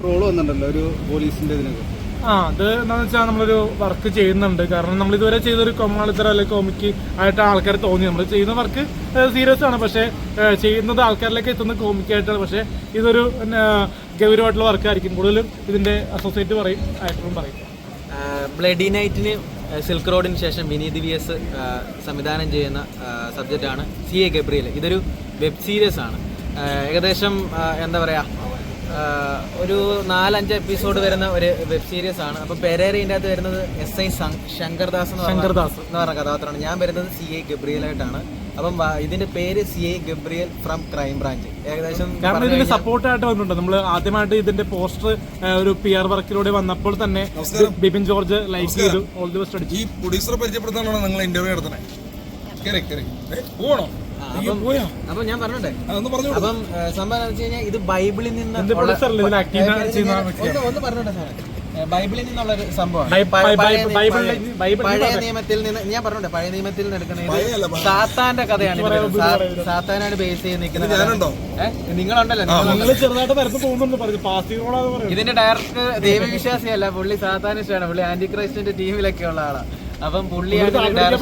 Troll വന്നിട്ടുണ്ടല്ലോ ഒരു പോലീസിന്റെ ഇതിനൊക്കെ? ആ അത് എന്താണെന്ന് വെച്ചാൽ നമ്മളൊരു വർക്ക് ചെയ്യുന്നുണ്ട്. കാരണം നമ്മൾ ഇതുവരെ ചെയ്തൊരു കൊമാളിത്തര അല്ലെങ്കിൽ കോമിക്ക് ആയിട്ട് ആൾക്കാർ തോന്നി. നമ്മൾ ചെയ്യുന്ന വർക്ക് സീരിയസ് ആണ്. പക്ഷേ ചെയ്യുന്നത് ആൾക്കാരിലേക്ക് എത്തുന്ന കോമിക്കായിട്ടാണ് പക്ഷേ ഇതൊരു ഗൗരവമായിട്ടുള്ള വർക്ക് ആയിരിക്കും. കൂടുതലും ഇതിന്റെ അസോസിയേറ്റ് പറയും ആക്ടറും പറയും. ബ്ലഡി നൈറ്റിന് സിൽക്ക് റോഡിന് ശേഷം വിനീത് വി എസ് സംവിധാനം ചെയ്യുന്ന സബ്ജക്റ്റാണ് സി എ ഗബ്രിയൽ ഇതൊരു വെബ് സീരീസ് ആണ്. ഏകദേശം എന്താ പറയുക ഒരു നാലഞ്ച് എപ്പിസോഡ് വരുന്ന ഒരു വെബ് സീരീസ് ആണ്. അപ്പൊ പെരേരയിന്റെ അകത്ത് വരുന്നത് എസ് ഐ ശങ്കർദാസ് എന്ന് ശങ്കർദാസ്. എന്ന് പറഞ്ഞ കഥാപാത്രമാണ്. ഞാൻ വരുന്നത് സി എ ഗബ്രിയലായിട്ടാണ്. അപ്പം ഇതിന്റെ പേര് C A Gabriel from crime branch ഏകദേശം കാരണം സപ്പോർട്ടായിട്ട് വന്നിട്ടുണ്ട്. നമ്മൾ ആദ്യമായിട്ട് ഇതിന്റെ പോസ്റ്റർ ഒരു പി ആർ വർക്കിലൂടെ വന്നപ്പോൾ തന്നെ ബിപിൻ ജോർജ് ലൈക്ക് ചെയ്തു. ഓൾ ദി ബെസ്റ്റ് അടിച്ചു. ഈ പ്രൊഡ്യൂസറെ പരിചയപ്പെടുത്താനാണ് നിങ്ങൾ ഇന്റർവ്യൂ നടത്തണേ കേറി കേറി. ഏ, പോകണോ അപ്പം ഞാൻ പറഞ്ഞോട്ടെ? അപ്പം സംഭവം വെച്ച് കഴിഞ്ഞാൽ ഇത് ബൈബിളിൽ നിന്ന് ഒന്ന് പറഞ്ഞോട്ടെ സാറേ. ബൈബിളിൽ നിന്നുള്ള ഒരു സംഭവമാണ് പഴയ ബൈബിളിലെ- ബൈബിൾ- നിയമത്തിൽ നിന്ന് ഞാൻ പറഞ്ഞോട്ടെ പഴയ നിയമത്തിൽ നിന്ന് എടുക്കണ പഴയല്ല, ഇത് പഴയ. സാത്താന്റെ കഥയാണ്. സാത്താനാണ് ബേസ് ചെയ്ത് നിൽക്കുന്ന ഇത് ഞാനുണ്ടോ? ഏഹ്, നിങ്ങളുണ്ടല്ലോ നിങ്ങൾ ചെറുതായിട്ട് ഇതിന്റെ ഡയറക്ടർ ദൈവവിശ്വാസിയല്ല പുള്ളി സാത്താൻ ഇഷ്ടമാണ്. പുള്ളി ആന്റി ക്രൈസ്റ്റിന്റെ ടീമിലൊക്കെ ഉള്ള ആളാണ് അപ്പം പുള്ളിയാണ് വേറെ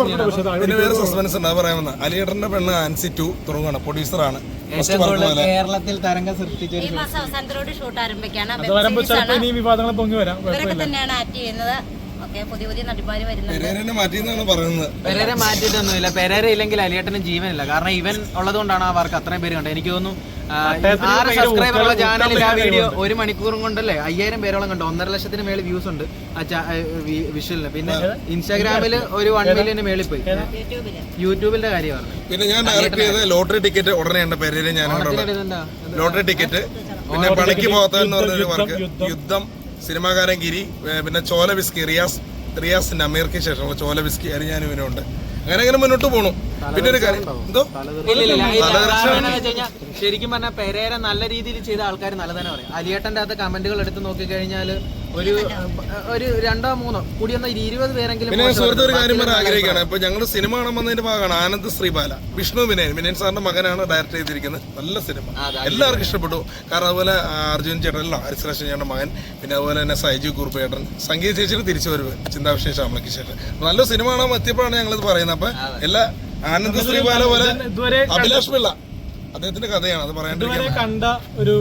സസ്പെൻസ് ഉണ്ട് പറയാമെന്ന് അലിയേട്ടന്റെ പെണ്ണ് ആൻസി ടു തുടങ്ങുകയാണ് പ്രൊഡ്യൂസറാണ് ഏറ്റവും കൂടുതൽ കേരളത്തിൽ തരംഗം സൃഷ്ടിച്ച ഒരു ഈ മാസം അവസാനത്തോട് ഷൂട്ട് ആരംഭിക്കാണ്. ഇവരൊക്കെ തന്നെയാണ് ആക്ട് ചെയ്യുന്നത്. ഓക്കെ പുതിയ പുതിയ നടിമാര് വരുന്നുണ്ട്. പറയുന്നത്. പെരേര മാറ്റിയിട്ടൊന്നുമില്ല. പെരേര ഇല്ലെങ്കിൽ അലിയേട്ടന് ജീവനില്ല. കാരണം ഇവൻ ഉള്ളതുകൊണ്ടാണ് ആ വർക്ക് അത്രയും പേര് കണ്ടത്. എനിക്ക് തോന്നുന്നു ആ, ആറ് ഭയങ്കര സബ്സ്ക്രൈബർ ഉള്ള ചാനലിൽ ആ വീഡിയോ ഒരു മണിക്കൂറും കൊണ്ടല്ലേ? അയ്യായിരം പേരോളം കണ്ടു. ഒന്നര ലക്ഷത്തിന് മേളിൽ വ്യൂസ് ഉണ്ട്. ആ വിഷ്വലിന്. പിന്നെ ഇൻസ്റ്റാഗ്രാമിൽ ഒരു വൺ മില്യന് മേളിൽ പോയി യൂട്യൂബിൽ. യൂട്യൂബിന്റെ കാര്യമാണ് പിന്നെ ഞാൻ ഡയറക്റ്റ് ചെയ്ത ലോട്ടറി ടിക്കറ്റ് ഉടനെ ഞാൻ ഇതെന്താ? ലോട്ടറി ടിക്കറ്റ് പിന്നെ പണിക്ക് പോകാത്തവൻ എന്ന് പറഞ്ഞൊരു വർക്ക്. യുദ്ധം. സിനിമാകാരൻ ഗിരി പിന്നെ ചോല ബിസ്കി റിയാസ് റിയാസിന്റെ അമീർക്ക് ശേഷമുള്ള ചോല ബിസ്കി അരിഞ്ഞാനുവിനുണ്ട്. അങ്ങനെ അങ്ങനെ മുന്നോട്ട് പോണു. പിന്നെ ഒരു കാര്യം. എന്തോ? ശരിക്കും പറഞ്ഞാൽ പെരേര നല്ല രീതിയിൽ ചെയ്ത ആൾക്കാർ നല്ല തന്നെ പറയും. അലിയേട്ടന്റെ അകത്ത് കമന്റുകൾ എടുത്ത് നോക്കിക്കഴിഞ്ഞാൽ ഒരു ഒരു രണ്ടോ മൂന്നോ കൂടി വന്ന ഇരുപത് പേരെങ്കിലും പിന്നെ സുഹൃത്ത് ഒരു കാര്യം പറയാൻ ആഗ്രഹിക്കുകയാണ്. ഇപ്പൊ ഞങ്ങൾ സിനിമ കാണാൻ വന്നതിന്റെ ഭാഗമാണ് ആനന്ദ് ശ്രീബാല. വിഷ്ണു വിനയൻ. വിനയൻ സാറിന്റെ മകനാണ് ഡയറക്ട് ചെയ്തിരിക്കുന്നത്. നല്ല സിനിമ. എല്ലാവർക്കും ഇഷ്ടപ്പെട്ടു. കാരണം അതുപോലെ അർജുൻ ചേട്ടൻ അല്ല ചേട്ടന്റെ മകൻ. പിന്നെ അതുപോലെ തന്നെ സൈജു കുറുപ്പ് ചേട്ടൻ. സംഗീത ചേച്ചിയുടെ തിരിച്ചു വരവ്. ചിന്താവിശേഷം ശ്യാമളയ്ക്ക് ശേഷം. നല്ല സിനിമ കാണാൻ എത്തിയപ്പോഴാണ് ഞങ്ങളിത് പറയുന്നത്. അപ്പൊ എല്ലാ ആനന്ദ് ശ്രീപാല പോലെ അഭിലാഷ് പിള്ള. അദ്ദേഹത്തിന്റെ കഥയാണ് അത് പറയാൻ കണ്ട ഒരു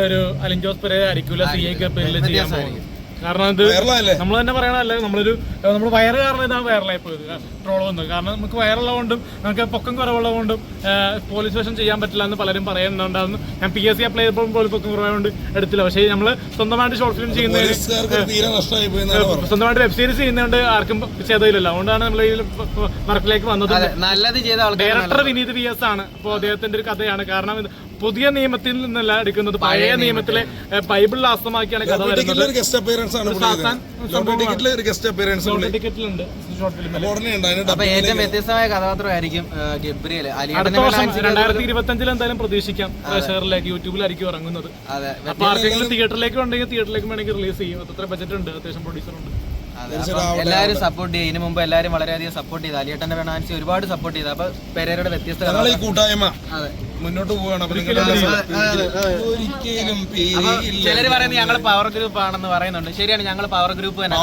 ഒരു അലിൻ ജോസ് പെരേര ആയിരിക്കില്ല സി ഐ പേരിൽ ചെയ്യാൻ പോകുന്നത് കാരണം ഇത് നമ്മൾ തന്നെ പറയണല്ലേ നമ്മളൊരു നമ്മൾ വയറ് കാരണം ഇതാണ് വൈറലായി പോയത് ട്രോൾ വന്നത്. കാരണം നമുക്ക് വയറുള്ളതുകൊണ്ടും നമുക്ക് പൊക്കം കുറവുള്ളതുകൊണ്ടും പോലീസ് സ്റ്റേഷൻ ചെയ്യാൻ പറ്റില്ല എന്ന് പലരും പറയുന്നുണ്ടായിരുന്നു. ഞാൻ പി എസ് സി അപ്ലൈ ചെയ്തപ്പോൾ പോലും പൊക്കം കുറവായതുകൊണ്ട് എടുത്തില്ല. പക്ഷേ നമ്മൾ സ്വന്തമായിട്ട് ഷോർട്ട് ഫിലിം ചെയ്യുന്നതിന് പോയി സ്വന്തമായിട്ട് വെബ് സീരീസ് ചെയ്യുന്നതുകൊണ്ട് ആർക്കും ചെയ്തതില്ലല്ലോ. അതുകൊണ്ടാണ് നമ്മൾ ഈ വർക്കിലേക്ക് വന്നത്. നല്ലത് ചെയ്ത ആൾക്കാർ ഡയറക്ടർ വിനീത് വി എസ് ആണ്. അപ്പോൾ അദ്ദേഹത്തിന്റെ ഒരു കഥയാണ്. കാരണം പുതിയ നിയമത്തിൽ നിന്നല്ല എടുക്കുന്നത്. പഴയ നിയമത്തിലെ ബൈബിളിൽ ആസ്തമാക്കിയാണ് കഥ ഏറ്റവും വ്യത്യസ്തമായ കഥാപാത്രമായിരിക്കും ഗബ്രിയൽ അടുത്ത വർഷം രണ്ടായിരത്തി ഇരുപത്തി അഞ്ചിൽ എന്തായാലും പ്രതീക്ഷിക്കാം പ്രേക്ഷകരിലേക്ക് യൂട്യൂബിലായിരിക്കും ഇറങ്ങുന്നത്. അതെ അപ്പൊ ആർക്കെങ്കിലും തിയേറ്ററിലേക്ക് ഉണ്ടെങ്കിൽ തിയേറ്ററിലേക്ക് വേണമെങ്കിൽ റിലീസ് ചെയ്യും. അത്ര ബജറ്റ് ഉണ്ട് അത്യാവശ്യം പ്രൊഡ്യൂസർ ഉണ്ട്. എല്ലാവരും സപ്പോർട്ട് ചെയ്യും. ഇതിനു മുമ്പ് എല്ലാവരും വളരെയധികം സപ്പോർട്ട് ചെയ്തു. അലിയേട്ടന്റെ ഫിനാൻസി ഒരുപാട് സപ്പോർട്ട് ചെയ്തു. അപ്പൊ പെരേരയുടെ വ്യത്യസ്ത കൂട്ടായ്മ അതെ. മുന്നോട്ട് അപ്പൊ ചിലര് പറയുന്നത് ഞങ്ങൾ പവർ ഗ്രൂപ്പ് ആണെന്ന് പറയുന്നുണ്ട്. ശരിയാണ് ഞങ്ങൾ പവർ ഗ്രൂപ്പ് തന്നെ.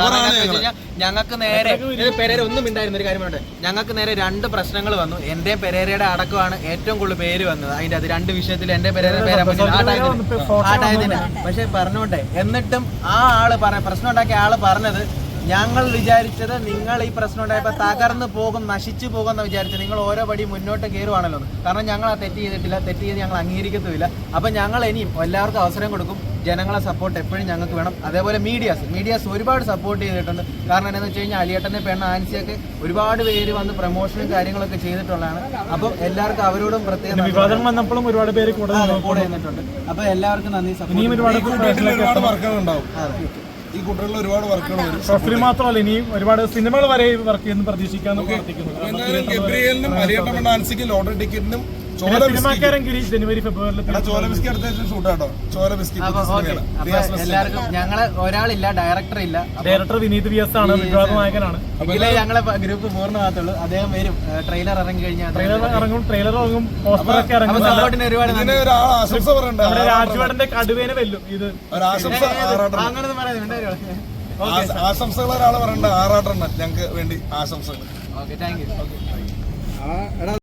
ഞങ്ങൾക്ക് നേരെ പെരേര ഒന്നും ഉണ്ടായിരുന്ന ഒരു കാര്യമുണ്ട്. ഞങ്ങൾക്ക് നേരെ രണ്ട് പ്രശ്നങ്ങൾ വന്നു. എന്റെ പെരേരയുടെ അടക്കമാണ് ഏറ്റവും കൂടുതൽ പേര് വന്നത്. അതിന്റെ അത് രണ്ട് വിഷയത്തിൽ എന്റെ പെരേര പേരാൻ പറ്റില്ല ആ ടൈമിൽ ആ ടൈമിന് പക്ഷെ പറഞ്ഞോട്ടെ എന്നിട്ടും ആ ആൾ പറ പ്രശ്നം ഉണ്ടാക്കിയ ആൾ പറഞ്ഞത് ഞങ്ങൾ വിചാരിച്ചത് നിങ്ങൾ ഈ പ്രശ്നം ഉണ്ടായപ്പോൾ തകർന്നു പോകും നശിച്ചു പോകും എന്ന് വിചാരിച്ചത്. നിങ്ങൾ ഓരോ പടി മുന്നോട്ട് കയറുവാണല്ലോ കാരണം ഞങ്ങൾ ആ തെറ്റ് ചെയ്തിട്ടില്ല തെറ്റ് ചെയ്ത് ഞങ്ങൾ അംഗീകരിക്കത്തുമില്ല. അപ്പം ഞങ്ങൾ ഇനിയും എല്ലാവർക്കും അവസരം കൊടുക്കും. ജനങ്ങളെ സപ്പോർട്ട് എപ്പോഴും ഞങ്ങൾക്ക് വേണം. അതേപോലെ മീഡിയാസ് മീഡിയാസ് ഒരുപാട് സപ്പോർട്ട് ചെയ്തിട്ടുണ്ട്. കാരണം എന്താണെന്ന് വെച്ച് കഴിഞ്ഞാൽ അലിയേട്ടന്റെ പെണ്ണ ആൻസിയൊക്കെ ഒരുപാട് പേര് വന്ന് പ്രൊമോഷനും കാര്യങ്ങളൊക്കെ ചെയ്തിട്ടുള്ളതാണ്. അപ്പം എല്ലാവർക്കും അവരോടും പ്രത്യേകം വിവാദം വന്നപ്പോഴും ഒരുപാട് പേര് കൂടെ കൂടെ നിന്നിട്ടുണ്ട്. അപ്പം എല്ലാവർക്കും നന്ദി സപ്പോർട്ട് ഒരുപാട് ഈ കുട്ടികളിൽ ഒരുപാട് വർക്കുകൾ വരും ഫിലിം മാത്രമല്ല ഇനി ഒരുപാട് സിനിമകൾ വരെ വർക്ക് ചെയ്യുന്നു പ്രതീക്ഷിക്കാന്ന് പ്രാർത്ഥിക്കുന്നു. ഗബ്രിയലിനും ഡാൻസിക്കും ലോട്ടറി ടിക്കറ്റിനും ഞങ്ങൾ ഒരാളില്ല ഡയറക്ടർ ഇല്ല. ഡയറക്ടർ വിനീത് വി എസ് ആണ് ഞങ്ങളെ ഗ്രൂപ്പ് പൂർണമാകത്തുള്ളൂ. അദ്ദേഹം വരും. ട്രെയിലർ ഇറങ്ങി കഴിഞ്ഞാൽ ട്രെയിലർ ഇറങ്ങും ട്രെയിലർ ഇറങ്ങും പോസ്റ്റർ ഒക്കെ ഇറങ്ങും. ഒരുപാട് രാജുവേടന്റെ കടുവേനെ വെല്ലും ഇത്. ആശ- ആശംസകൾ ഒരാൾ പറയണ്ട ആറാട്ടെണ്ണം ഞങ്ങൾക്ക് വേണ്ടി ആശംസകൾ. ഓക്കെ താങ്ക് യു ആ എടാ